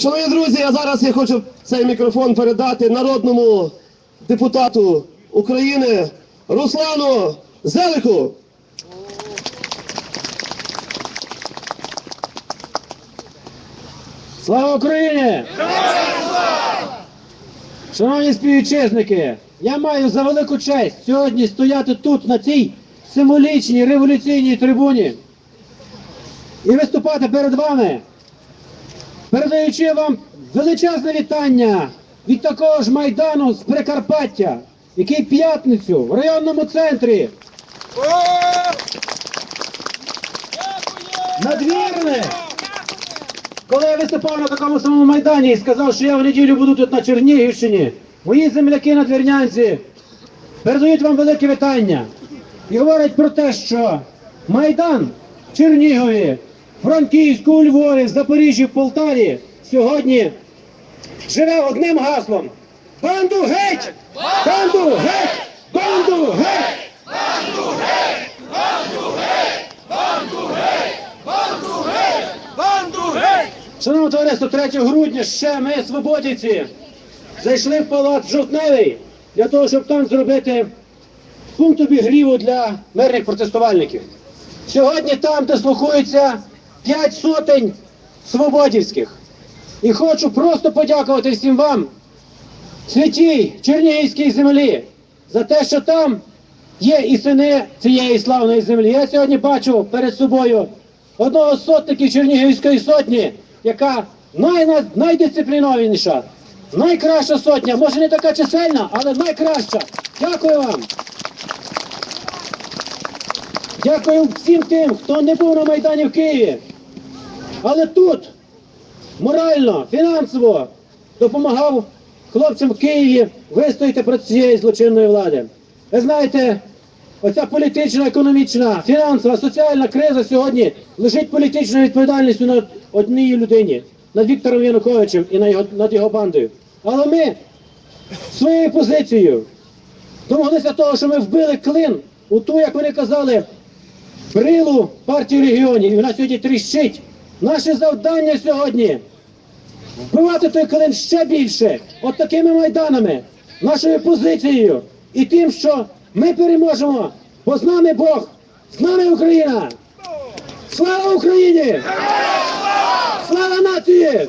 Шановні друзі, а зараз я хочу цей мікрофон передати народному депутату України Руслану Зелику. Слава Україні! Шановні співвітчизники, я маю за велику честь сьогодні стояти тут, на цій символічній революційній трибуні і виступати перед вами, передаючи вам величезне вітання від такого ж Майдану з Прикарпаття, який п'ятницю в районному центрі надвірне. Коли я виступав на такому самому майдані і сказав, що я в неділю буду тут на Чернігівщині, мої земляки на Двірнянці передають вам велике вітання і говорять про те, що Майдан в Чернігові, Франківську, у Львові, Запоріжжі, в Полтаві сьогодні живе одним гаслом. Банду геть! Банду геть! Банду геть! Банду! Геть! Банду! Шановне товариство, 3 грудня ще ми, свободівці, зайшли в палац жовтневий для того, щоб там зробити пункт обігріву для мирних протестувальників. Сьогодні там дислокується 5 сотень свободівських. І хочу просто подякувати всім вам, святій Чернігівській землі, за те, що там є і сини цієї славної землі. Я сьогодні бачу перед собою одного з сотників Чернігівської сотні, яка най, найдисциплінованіша, найкраща сотня, може не така чисельна, але найкраща. Дякую вам. Дякую всім тим, хто не був на Майдані в Києві. Але тут морально, фінансово допомагав хлопцям в Києві вистояти проти цієї злочинної влади. Ви знаєте, оця політична, економічна, фінансова, соціальна криза сьогодні лежить політичною відповідальністю над однією людині, над Віктором Януковичем і над його, над його бандою. Але ми своєю позицією домоглися того, що ми вбили клин у ту, як вони казали, брилу партії регіонів, і вона сьогодні тріщить. Наше завдання сьогодні вбивати той клин ще більше, от такими майданами, нашою позицією і тим, що ми переможемо, бо з нами Бог, з нами Україна! Слава Україні! Слава нації!